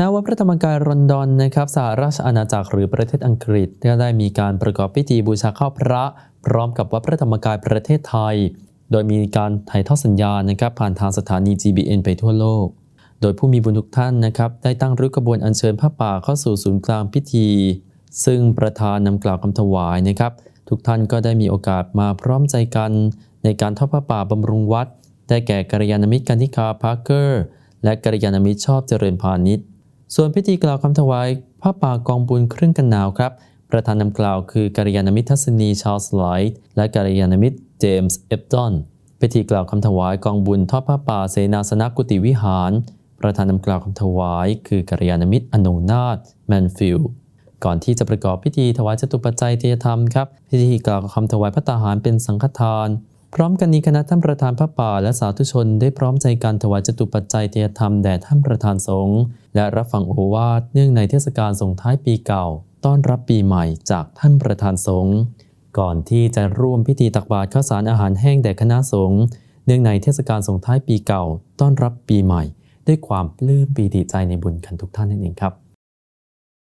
ณวัดพระธรรมกายรอนดอนนะครับสหราชอาณาจักรหรือประเทศอังกฤษก็ได้มีการประกอบพิธีบูชาข้าวพระ พร้อมกับวัดพระธรรมกายประเทศไทย โดยมีการถ่ายทอดสัญญาณนะครับผ่านทางสถานี GBN ไปทั่วโลก โดยผู้มีบุญทุกท่านนะครับได้ตั้งริ้วกระบวนอัญเชิญผ้าป่าเข้าสู่ศูนย์กลางพิธี ซึ่งประธานนำกล่าวคำถวายนะครับ ทุกท่านก็ได้มีโอกาสมาพร้อมใจกัน ในการทอดผ้าป่าบำรุงวัด ได้แก่กัลยาณมิตรกันทิคาพาร์เกอร์ และกัลยาณมิตรชอบเจริญพาณิชย์ ส่วนพิธีกล่าวคำถวายผ้าป่ากองบุญเครึ่องกันหนาวครับ ประธานนำกล่าวคือกัลยาณมิตรทัศนีชาร์ลส์ไลท์และกัลยาณมิตรเจมส์เอฟดอนพิธีกล่าวคำถวายกองบุญทอดผ้าป่าเสนาสนะกุฏิวิหาร ประธานนำกล่าวคำถวายคือกัลยาณมิตรอนงนาถแมนฟิลก่อนที่จะประกอบพิธีถวายจตุปัจจัยเทียธรรมครับ พิธีกล่าวคำถวายพระตาหารเป็นสังฆทาน พร้อมกันนี้คณะท่านประธานพระป่าและสาธุชนได้พร้อมใจกันถวายจตุปัจจัยเทยธรรมแด่ท่านประธานสงฆ์และรับฟังโอวาทเนื่องในเทศกาลส่งท้ายปีเก่า ต้อนรับปีใหม่จากท่านประธานสงฆ์ก่อนที่จะร่วมพิธีตักบาตรข้าวสารอาหารแห้งแด่คณะสงฆ์เนื่องในเทศกาลส่งท้ายปีเก่า ต้อนรับปีใหม่ ด้วยความปลื้มปีดีใจในบุญกันทุกท่านนั่นเองครับ